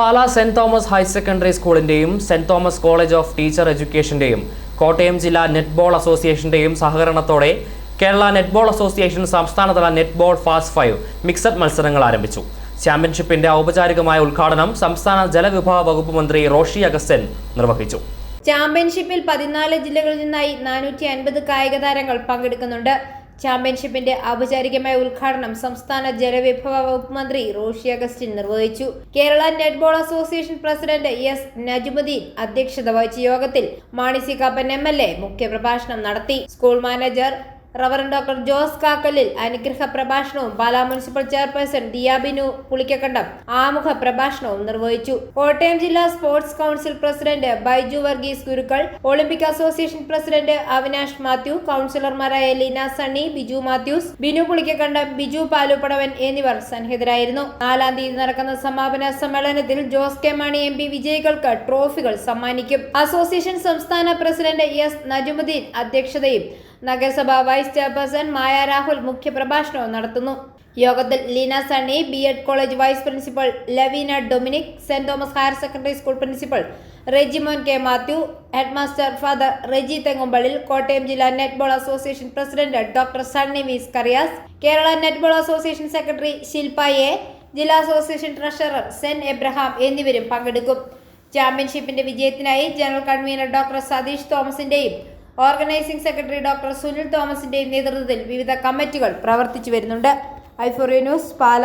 Pala saint Thomas higher secondary സ്കൂളിന്റെയും saint Thomas college of teacher എഡ്യൂക്കേഷന്റെയും Kottayam ജില്ലാ netball അസോസിയേഷന്റെയും സഹകരണത്തോടെ Kerala netball association സംസ്ഥാനതല netball fast five mixed മത്സരങ്ങൾ ആരംഭിച്ചു. ചാമ്പ്യൻഷിപ്പിന്റെ ഔപചാരികമായ ഉദ്ഘാടനം സംസ്ഥാന ജലവിഭവ വകുപ്പ് മന്ത്രി റോഷി അഗസ്റ്റൻ നിർവഹിച്ചു. ചാമ്പ്യൻഷിപ്പിൽ പതിനാല് ജില്ലകളിൽ നിന്നായി നാനൂറ്റി അൻപത് കായിക താരങ്ങൾ പങ്കെടുക്കുന്നുണ്ട്. ചാമ്പ്യൻഷിപ്പിന്റെ ഔപചാരികമായ ഉദ്ഘാടനം സംസ്ഥാന ജലവിഭവ വകുപ്പ് മന്ത്രി റോഷി അഗസ്റ്റിൻ നിർവഹിച്ചു. Kerala netball association president S Najumudheen അധ്യക്ഷത വഹിച്ച യോഗത്തിൽ Mani C Kappan M L A മുഖ്യപ്രഭാഷണം നടത്തി. School manager reverend doctor Jose Kakkalil അനുഗ്രഹ പ്രഭാഷണവും പാലാ മുനിസിപ്പൽ ചെയർപേഴ്സൺ ദിയാബിനു പുളിക്കക്കണ്ടം ആമുഖ പ്രഭാഷണവും നിർവഹിച്ചു. കോട്ടയം ജില്ലാ sports council president Baiju Varghese Gurukkal Olympic association president Avinash Mathew കൗൺസിലർമാരായ ലീന സണ്ണി ബിജു മാത്യൂസ് ബിനു പുളിക്കക്കണ്ടം ബിജു പാലുപടവൻ എന്നിവർ സന്നിഹിതരായിരുന്നു. നാലാം തീയതി നടക്കുന്ന സമാപന സമ്മേളനത്തിൽ Jose K Mani M P വിജയികൾക്ക് ട്രോഫികൾ സമ്മാനിക്കും. അസോസിയേഷൻ സംസ്ഥാന പ്രസിഡന്റ് എസ് നജുമുദ്ദീൻ അധ്യക്ഷതയും നഗരസഭ വൈസ് ചെയർപേഴ്സൺ മായ രാഹുൽ മുഖ്യപ്രഭാഷണവും നടത്തുന്നു. യോഗത്തിൽ Leena Sunny B Ed college vice principal Laveena Dominic saint Thomas higher secondary school principal Rejimon K Mathew headmaster father Reji Thengumpallil Kottayam ജില്ലാ netball association president doctor Sunny Vees Kariyas Kerala netball association secretary Shilpa A ജില്ലാ association treasurer Sen Abraham എന്നിവരും പങ്കെടുക്കും. ചാമ്പ്യൻഷിപ്പിന്റെ വിജയത്തിനായി general convener doctor Satheesh തോമസിന്റെയും organising secretary doctor Sunil തോമസിന്റെ നേതൃത്വത്തിൽ വിവിധ കമ്മിറ്റികൾ പ്രവർത്തിച്ചു വരുന്നുണ്ട്. ഐഫോറിയ ന്യൂസ് പാല.